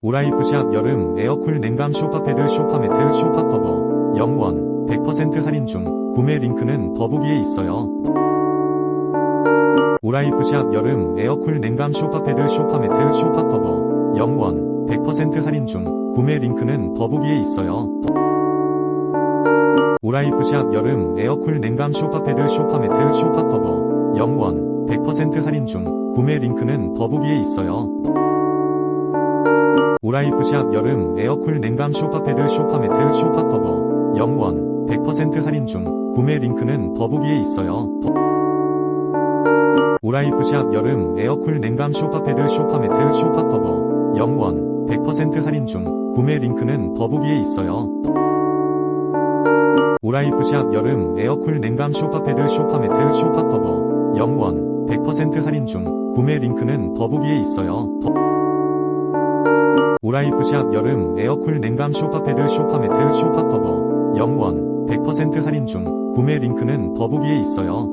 오라이프 샵 여름 에어쿨 냉감 쇼파패드 쇼파매트 쇼파커버. 0원. 100% 할인 중. 구매 링크는 더보기에 있어요. 오라이프 샵 여름 에어쿨 냉감 쇼파패드 쇼파매트 쇼파커버. 0원. 100% 할인 중. 구매 링크는 더보기에 있어요. 오라이프 샵 여름 에어쿨 냉감 쇼파패드 쇼파매트 쇼파커버. 0원. 100% 할인 중. 구매 링크는 더보기에 있어요. 오라이프샵 여름 에어쿨 냉감 쇼파패드 쇼파매트 쇼파커버 0원 100% 할인 중 구매 링크는 더보기에 있어요. 오라이프샵 여름 에어쿨 냉감 쇼파패드 쇼파매트 쇼파커버 0원 100% 할인 중 구매 링크는 더보기에 있어요. 오라이프샵 여름 에어쿨 냉감 쇼파패드 쇼파매트 쇼파커버 0원 100% 할인 중 구매 링크는 더보기에 있어요. 오라이프샵 여름 에어쿨 냉감 쇼파패드 쇼파매트 쇼파커버 0원 100% 할인 중 구매 링크는 더보기에 있어요.